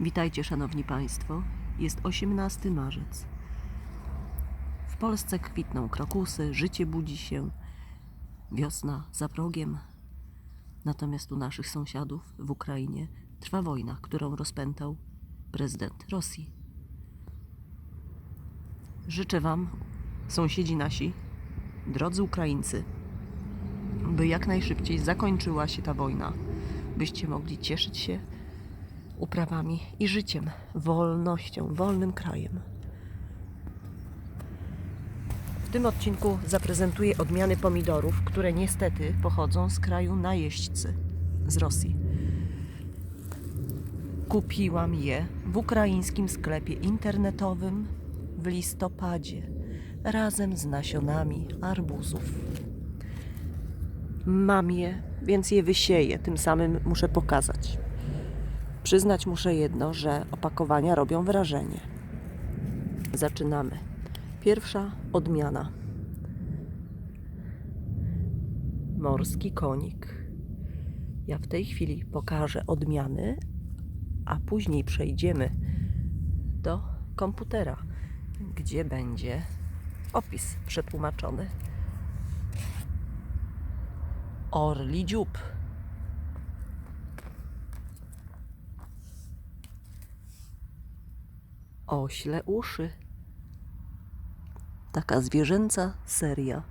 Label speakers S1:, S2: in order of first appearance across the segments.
S1: Witajcie, szanowni państwo. Jest 18 marzec. W Polsce kwitną krokusy, życie budzi się, wiosna za progiem. Natomiast u naszych sąsiadów w Ukrainie trwa wojna, którą rozpętał prezydent Rosji. Życzę Wam, sąsiedzi nasi, drodzy Ukraińcy, by jak najszybciej zakończyła się ta wojna, byście mogli cieszyć się uprawami i życiem, wolnością, wolnym krajem. W tym odcinku zaprezentuję odmiany pomidorów, które niestety pochodzą z kraju najeźdźcy, z Rosji. Kupiłam je w ukraińskim sklepie internetowym w listopadzie razem z nasionami arbuzów. Mam je, więc je wysieję, tym samym muszę pokazać. Przyznać muszę jedno, że opakowania robią wrażenie. Zaczynamy. Pierwsza odmiana. Morski konik. Ja w tej chwili pokażę odmiany, a później przejdziemy do komputera, gdzie będzie opis przetłumaczony. Orli dziób. Ośle uszy. Taka zwierzęca seria.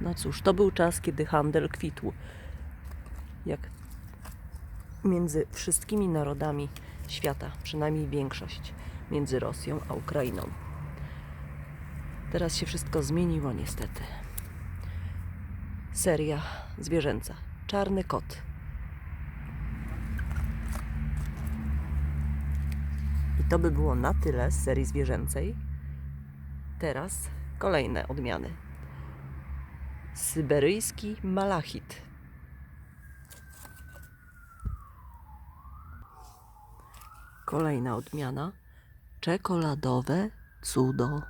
S1: No cóż, to był czas, kiedy handel kwitł. Jak między wszystkimi narodami świata, przynajmniej większość, między Rosją a Ukrainą. Teraz się wszystko zmieniło niestety. Seria zwierzęca. Czarny kot. To by było na tyle z serii zwierzęcej. Teraz kolejne odmiany. Syberyjski malachit. Kolejna odmiana. Czekoladowe cudo.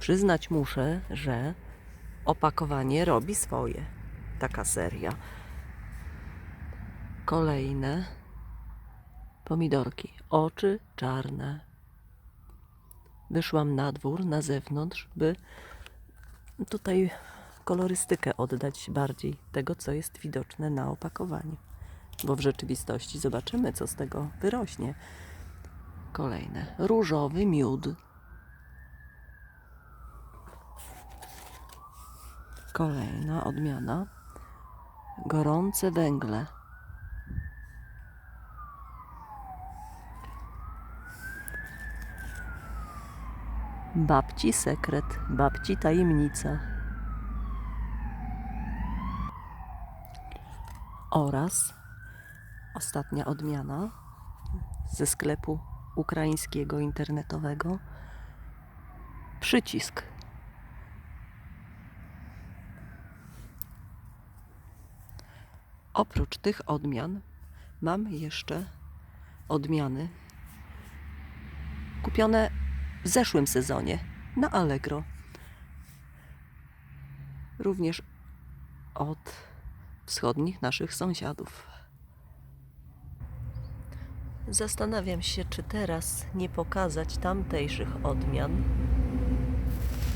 S1: Przyznać muszę, że opakowanie robi swoje. Taka seria. Kolejne pomidorki. Oczy czarne. Wyszłam na dwór, na zewnątrz, by tutaj kolorystykę oddać bardziej tego, co jest widoczne na opakowaniu. Bo w rzeczywistości zobaczymy, co z tego wyrośnie. Kolejne. Różowy miód. Kolejna odmiana. Gorące węgle. Babci sekret, babci tajemnica. Oraz ostatnia odmiana ze sklepu ukraińskiego internetowego. Przycisk. Oprócz tych odmian mam jeszcze odmiany kupione w zeszłym sezonie na Allegro. Również od wschodnich naszych sąsiadów. Zastanawiam się, czy teraz nie pokazać tamtejszych odmian,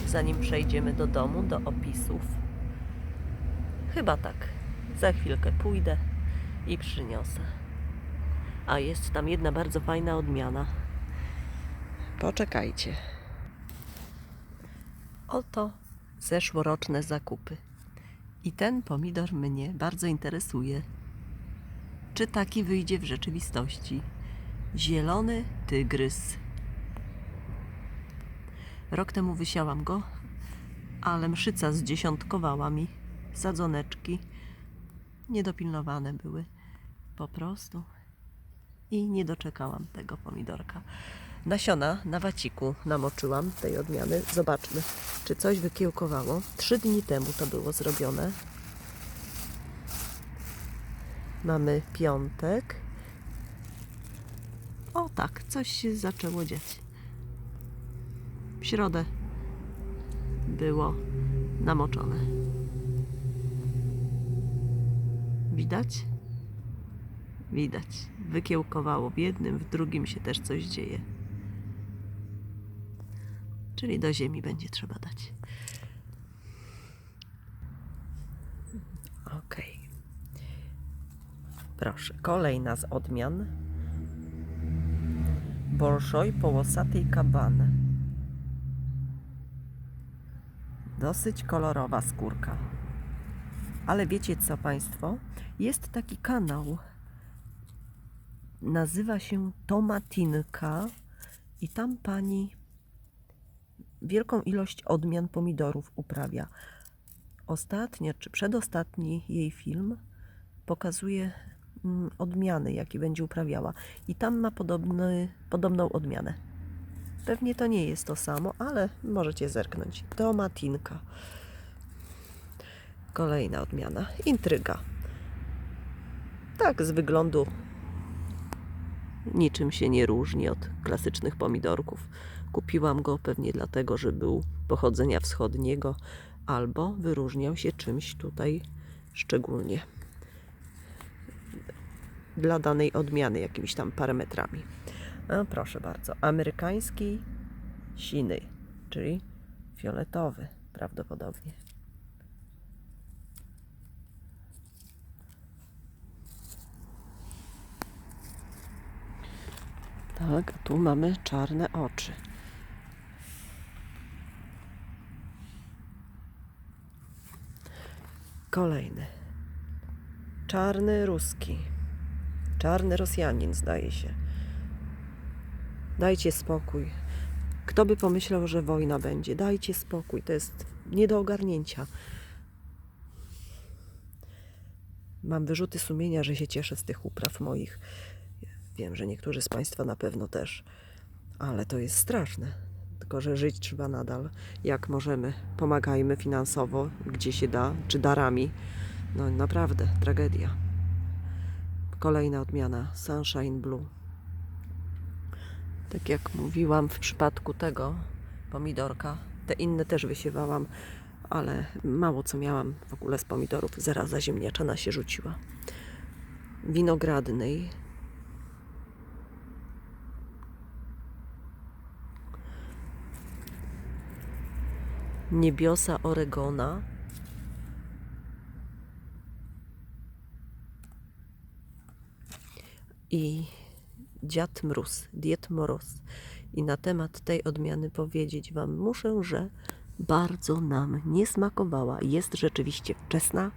S1: zanim przejdziemy do domu, do opisów. Chyba tak. Za chwilkę pójdę i przyniosę. A jest tam jedna bardzo fajna odmiana. Poczekajcie. Oto zeszłoroczne zakupy. I ten pomidor mnie bardzo interesuje. Czy taki wyjdzie w rzeczywistości? Zielony tygrys. Rok temu wysiałam go, ale mszyca zdziesiątkowała mi sadzoneczki. Niedopilnowane były po prostu i nie doczekałam tego pomidorka. Nasiona na waciku namoczyłam tej odmiany. Zobaczmy, czy coś wykiełkowało. Trzy dni temu to było zrobione. Mamy piątek. O tak, coś się zaczęło dziać. W środę było namoczone. Widać? Widać. Wykiełkowało w jednym, w drugim się też coś dzieje. Czyli do ziemi będzie trzeba dać. Okej. Proszę, kolejna z odmian. Bolszoj połosatej kabany. Dosyć kolorowa skórka. Ale wiecie co Państwo? Jest taki kanał. Nazywa się Tomatinka i tam pani wielką ilość odmian pomidorów uprawia. Ostatnio czy przedostatni jej film pokazuje mm, odmiany, jakie będzie uprawiała. I tam ma podobny, podobną odmianę. Pewnie to nie jest to samo, ale możecie zerknąć. Tomatinka. Kolejna odmiana. Intryga. Tak, z wyglądu niczym się nie różni od klasycznych pomidorków. Kupiłam go pewnie dlatego, że był pochodzenia wschodniego albo wyróżniał się czymś tutaj szczególnie dla danej odmiany, jakimiś tam parametrami. Proszę bardzo, amerykański siny, czyli fioletowy prawdopodobnie. Tak, tu mamy czarne oczy. Kolejny. Czarny ruski. Czarny Rosjanin, zdaje się. Dajcie spokój. Kto by pomyślał, że wojna będzie? Dajcie spokój. To jest nie do ogarnięcia. Mam wyrzuty sumienia, że się cieszę z tych upraw moich. Wiem, że niektórzy z Państwa na pewno też, ale to jest straszne. Tylko, że żyć trzeba nadal. Jak możemy, pomagajmy finansowo, gdzie się da, czy darami. No naprawdę, tragedia. Kolejna odmiana Sunshine Blue. Tak jak mówiłam w przypadku tego pomidorka, te inne też wysiewałam, ale mało co miałam w ogóle z pomidorów. Zaraza ziemniaczana się rzuciła. Winogradnej Niebiosa Oregona. I Dziad Mróz, Diet Moroz. I na temat tej odmiany powiedzieć Wam muszę, że bardzo nam nie smakowała. Jest rzeczywiście wczesna,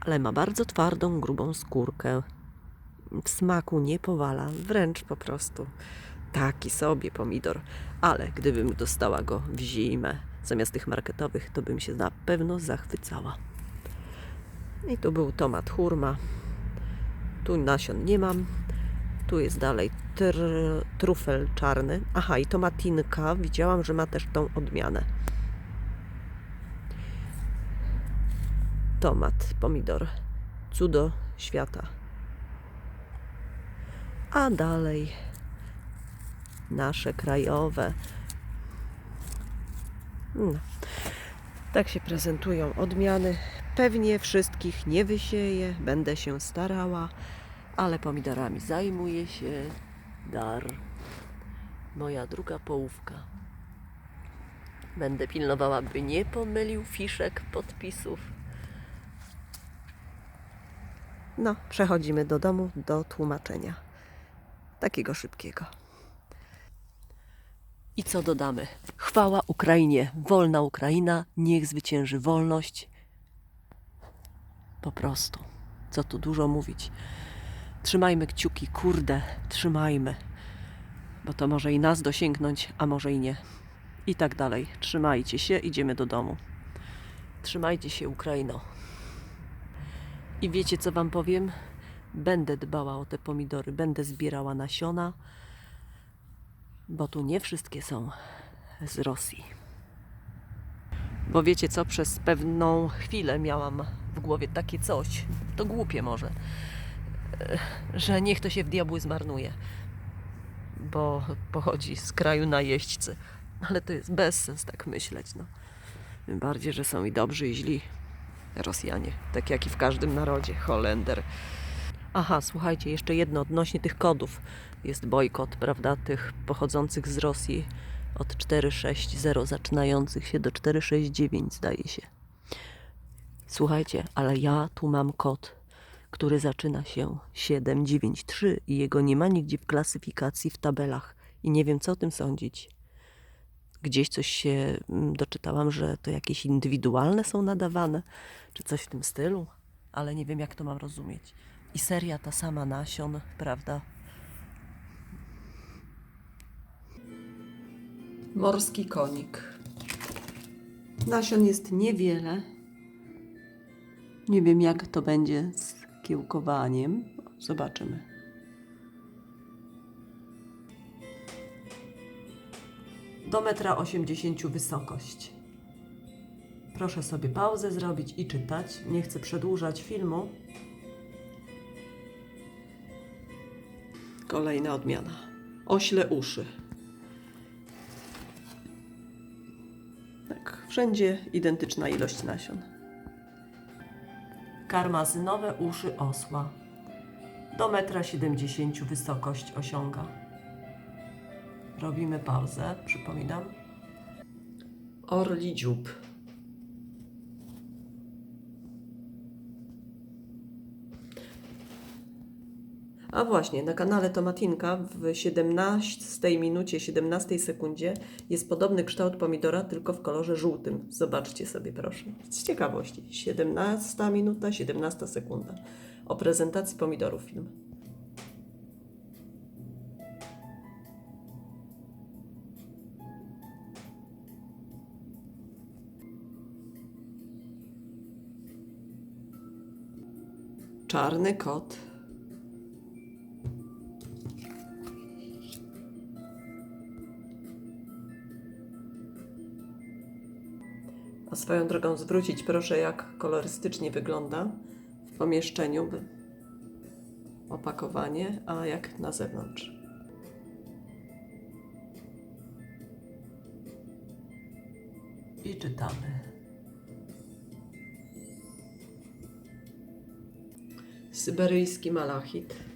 S1: ale ma bardzo twardą, grubą skórkę. W smaku nie powala, wręcz po prostu taki sobie pomidor. Ale gdybym dostała go w zimę zamiast tych marketowych, to bym się na pewno zachwycała. I tu był tomat hurma. Tu nasion nie mam. Tu jest dalej tr, trufel czarny. Aha, i tomatinka. Widziałam, że ma też tą odmianę. Tomat, pomidor. Cudo świata. A dalej nasze krajowe. No. Tak się prezentują odmiany. Pewnie wszystkich nie wysieję, będę się starała, ale pomidorami zajmuje się dar. Moja druga połówka. Będę pilnowała, by nie pomylił fiszek podpisów. No, przechodzimy do domu do tłumaczenia. Takiego szybkiego. I co dodamy? Chwała Ukrainie, wolna Ukraina, niech zwycięży wolność. Po prostu. Co tu dużo mówić. Trzymajmy kciuki, kurde, trzymajmy. Bo to może i nas dosięgnąć, a może i nie. I tak dalej. Trzymajcie się, idziemy do domu. Trzymajcie się, Ukraino. I wiecie, co Wam powiem? Będę dbała o te pomidory, będę zbierała nasiona bo tu nie wszystkie są z Rosji. Bo wiecie co, przez pewną chwilę miałam w głowie takie coś, to głupie może, e, że niech to się w diabły zmarnuje, bo pochodzi z kraju najeźdźcy. Ale to jest bezsens tak myśleć. No. Tym bardziej, że są i dobrzy, i źli Rosjanie, tak jak i w każdym narodzie, Holender. Aha, słuchajcie, jeszcze jedno odnośnie tych kodów. Jest bojkot, prawda, tych pochodzących z Rosji od 460 zaczynających się do 469 zdaje się. Słuchajcie, ale ja tu mam kod, który zaczyna się 793 i jego nie ma nigdzie w klasyfikacji w tabelach i nie wiem co o tym sądzić. Gdzieś coś się mm, doczytałam, że to jakieś indywidualne są nadawane, czy coś w tym stylu, ale nie wiem jak to mam rozumieć. I seria ta sama nasion, prawda? Morski konik. Nasion jest niewiele. Nie wiem, jak to będzie z kiełkowaniem. Zobaczymy. Do metra osiemdziesięciu wysokość. Proszę sobie pauzę zrobić i czytać. Nie chcę przedłużać filmu. Kolejna odmiana. Ośle uszy. Tak, wszędzie identyczna ilość nasion. Karmazynowe uszy osła. Do metra siedemdziesięciu wysokość osiąga. Robimy pauzę, przypominam. Orli dziób. A właśnie, na kanale Tomatinka w 17 minucie, 17 sekundzie jest podobny kształt pomidora, tylko w kolorze żółtym. Zobaczcie sobie proszę. Z ciekawości. 17 minuta, 17 sekunda. O prezentacji pomidorów film. Czarny kot. Swoją drogą zwrócić proszę, jak kolorystycznie wygląda w pomieszczeniu opakowanie, a jak na zewnątrz. I czytamy. Syberyjski malachit.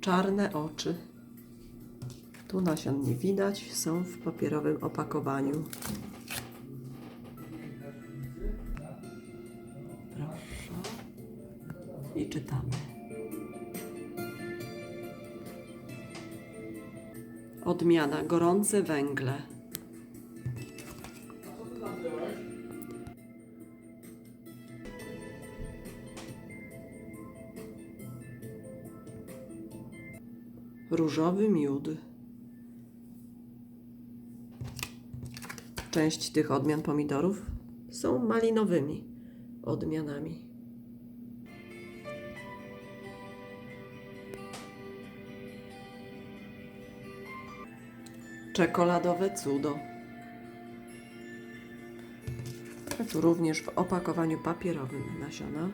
S1: Czarne oczy. Tu nasion nie widać, są w papierowym opakowaniu. Proszę. I czytamy. Odmiana gorące węgle. Różowy miód. Część tych odmian pomidorów są malinowymi odmianami. Czekoladowe cudo. Tu również w opakowaniu papierowym nasiona.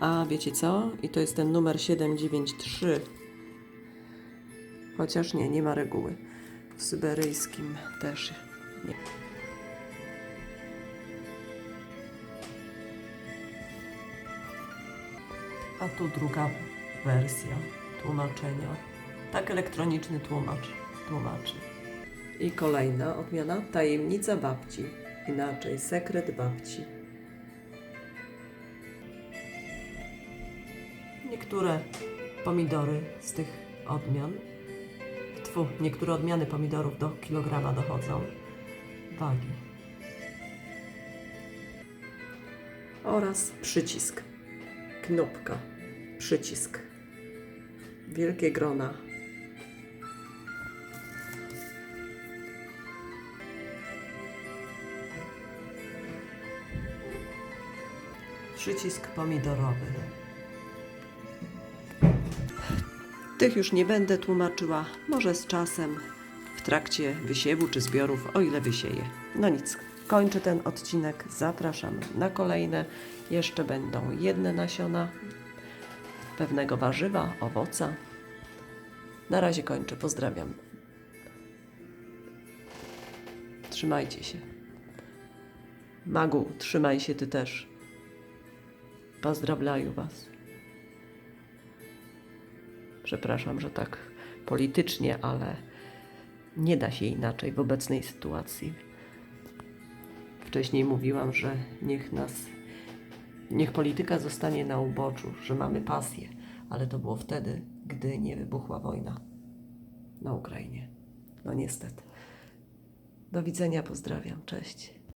S1: A wiecie co? I to jest ten numer 793. Chociaż nie, nie ma reguły. W syberyjskim też nie. A tu druga wersja tłumaczenia. Tak elektroniczny tłumacz tłumaczy. I kolejna odmiana tajemnica babci. Inaczej sekret babci. Niektóre pomidory z tych odmian, niektóre odmiany pomidorów do kilograma dochodzą wagi. Oraz przycisk, knopka, przycisk, wielkie grona. Przycisk pomidorowy. Tych już nie będę tłumaczyła, może z czasem, w trakcie wysiewu czy zbiorów, o ile wysieję. No nic, kończę ten odcinek, zapraszam na kolejne. Jeszcze będą jedne nasiona pewnego warzywa, owoca. Na razie kończę. Pozdrawiam. Trzymajcie się. Magu, trzymaj się ty też. Pozdrawiam was. Przepraszam, że tak politycznie, ale nie da się inaczej w obecnej sytuacji. Wcześniej mówiłam, że niech nas, niech polityka zostanie na uboczu, że mamy pasję, ale to było wtedy, gdy nie wybuchła wojna na Ukrainie. No niestety. Do widzenia, pozdrawiam, cześć.